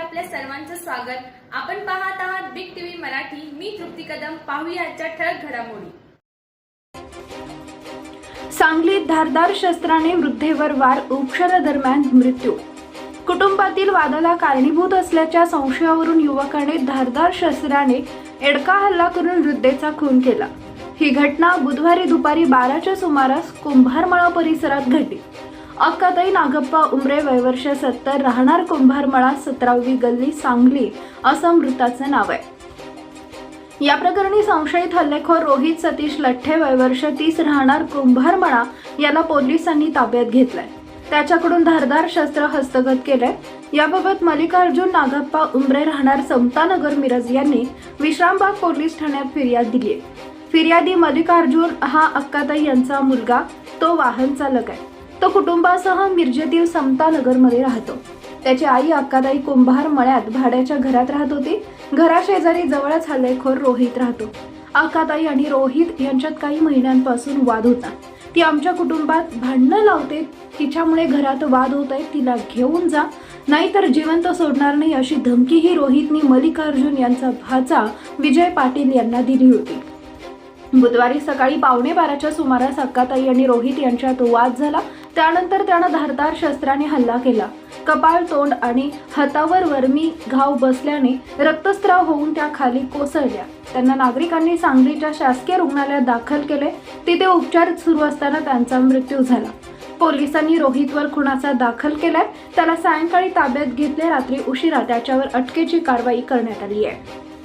आपल्या सर्वांचं स्वागत. आपण पाहत आहात बिग टीव्ही मराठी. मी तृप्ती कदम. पाहूया आजच्या ठळक घडामोडी. सांगलीत धारदार शस्त्राने वृद्धेवर वार. उपचारादरम्यान मृत्यू. कुटुंबातील वादाला कारणीभूत असल्याच्या संशयावरून युवकाने धारदार शस्त्राने एडका हल्ला करून वृद्धेचा खून केला. ही घटना बुधवारी दुपारी बाराच्या सुमारास कुंभारमळा परिसरात घडली. अक्काताई नागप्पा उमरे वयवर्ष सत्तर राहणार कुंभारमळा सतरावी गल्ली सांगली असं मृताचं नाव आहे. या प्रकरणी संशयित हल्लेखोर रोहित सतीश लठ्ठे वयवर्ष तीस राहणार कुंभारमळा याला पोलिसांनी ताब्यात घेतलंय. त्याच्याकडून धारदार शस्त्र हस्तगत केलंय. याबाबत मल्लिकार्जुन नागप्पा उमरे राहणार समतानगर मिरज यांनी विश्रामबाग पोलीस ठाण्यात फिर्याद दिली आहे फिर्यादी मल्लिकार्जुन हा अक्काताई यांचा मुलगा तो वाहन चालक आहे. तो कुटुंबासह मिरजेतील समतानगरमध्ये राहतो. त्याची आई अक्काताई कुंभार मळ्यात भाड्याच्या घरात राहत होती. घराशेजारी जवळच हल्लेखोर रोहित राहतो. अक्काताई आणि रोहित यांच्यात काही महिन्यांपासून वाद होता. ती आमच्या कुटुंबात भांडणं लावते. तिच्यामुळे घरात वाद होत आहे. तिला घेऊन जा. नाहीतर जिवंत सोडणार नाही अशी धमकीही रोहितनी मल्लिकार्जुन यांचा भाचा विजय पाटील यांना दिली होती. बुधवारी सकाळी पावणे बाराच्या सुमारास अक्काताई आणि रोहित यांच्यात वाद झाला. त्यानंतर त्यानं धारदार शस्त्राने हल्ला केला. कपाळ तोंड आणि हातावर वर्मी घाव बसल्याने रक्तस्राव होऊन त्या खाली कोसळल्या. त्यांना नागरिकांनी सांगलीच्या शासकीय रुग्णालयात दाखल केले. तिथे उपचार सुरू असताना त्यांचा मृत्यू झाला. पोलिसांनी रोहितवर खुनाचा दाखल केलाय. त्याला सायंकाळी ताब्यात घेतले. रात्री उशिरा त्याच्यावर अटकेची कारवाई करण्यात आली आहे.